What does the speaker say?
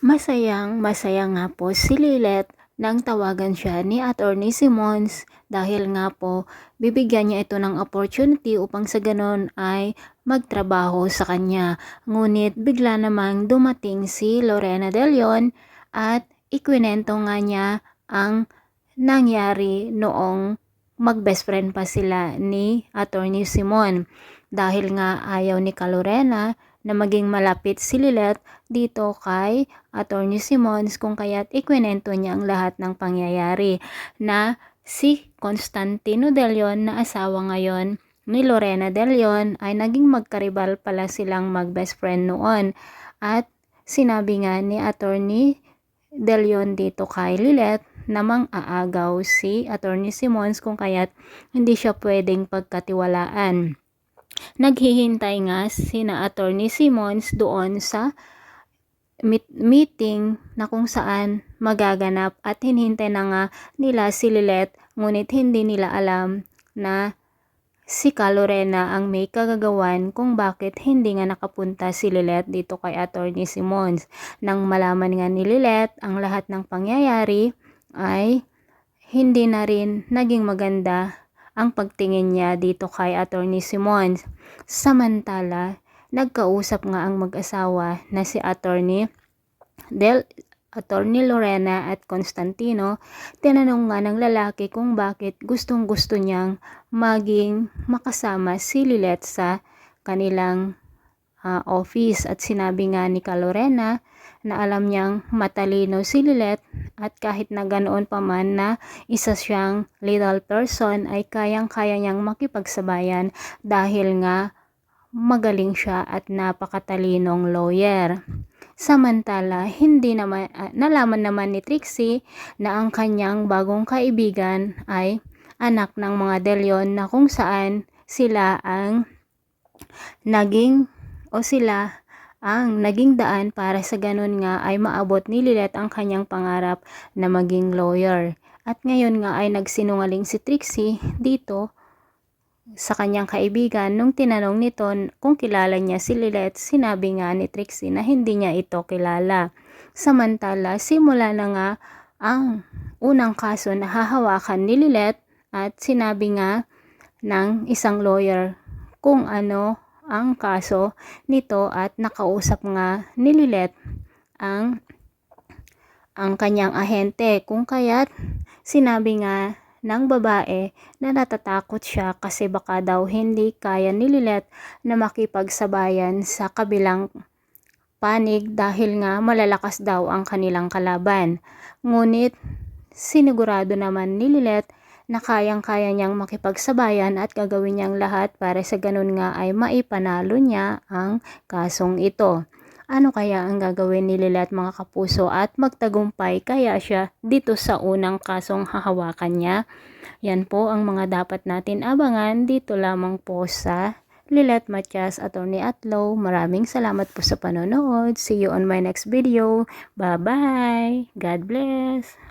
Masayang masaya nga po si Lilet nang tawagan siya ni Attorney Simons dahil nga po bibigyan niya ito ng opportunity upang sa ganon ay magtrabaho sa kanya. Ngunit bigla namang dumating si Lorena De Leon at ikwinento nga niya ang nangyari noong mag-best friend pa sila ni Attorney Simon. Dahil nga ayaw ni Kalorena na maging malapit si Lilet dito kay Attorney Simons kung kaya't ikwinento niya ang lahat ng pangyayari na si Constantino De Leon na asawa ngayon ni Lorena De Leon ay naging magkaribal pala silang mag-best friend noon at sinabi nga ni Attorney De Leon dito kay Lilet namang aagaw si Attorney Simons kung kaya't hindi siya pwedeng pagkatiwalaan. Naghihintay nga sina Attorney Simons doon sa meet meeting na kung saan magaganap at hinihintay na nga nila si Lilet ngunit hindi nila alam na si Calorena ang may kagagawan kung bakit hindi nga nakapunta si Lilet dito kay Attorney Simons. Nang malaman nga ni Lilet ang lahat ng pangyayari ay hindi na rin naging maganda ang pagtingin niya dito kay Attorney Simons. Samantala, nagkausap nga ang mag-asawa na si Attorney Del Attorney Lorena at Constantino, tinanong nga ng lalaki kung bakit gustong gusto niyang maging makasama si Lilet sa kanilang uh, office at sinabi nga ni Kalorena na alam niyang matalino si Lilet at kahit na ganoon pa man na isa siyang little person ay kayang-kaya niyang makipagsabayan dahil nga magaling siya at napakatalinong lawyer. Samantala, hindi naman, uh, nalaman naman ni Trixie na ang kanyang bagong kaibigan ay anak ng mga De Leon na kung saan sila ang naging o sila ang naging daan para sa ganun nga ay maabot ni Lilet ang kanyang pangarap na maging lawyer. At ngayon nga ay nagsinungaling si Trixie dito sa kanyang kaibigan nung tinanong nito kung kilala niya si Lilet, sinabi nga ni Trixie na hindi niya ito kilala. Samantala, simula na nga ang unang kaso na hahawakan ni Lilet at sinabi nga ng isang lawyer kung ano ang kaso nito at nakausap nga ni Lilet ang ang kanyang ahente kung kaya't sinabi nga ng babae na natatakot siya kasi baka daw hindi kaya ni Lilet na makipagsabayan sa kabilang panig dahil nga malalakas daw ang kanilang kalaban. Ngunit sinigurado naman ni Lilet na kayang-kaya niyang makipagsabayan at gagawin niyang lahat para sa ganun nga ay maipanalo niya ang kasong ito. Ano kaya ang gagawin ni Lilet mga kapuso at magtagumpay kaya siya dito sa unang kasong hahawakan niya? Yan po ang mga dapat natin abangan dito lamang po sa Lilet Matias, Attorney Atlow. Maraming salamat po sa panonood. See you on my next video. Bye-bye. God bless.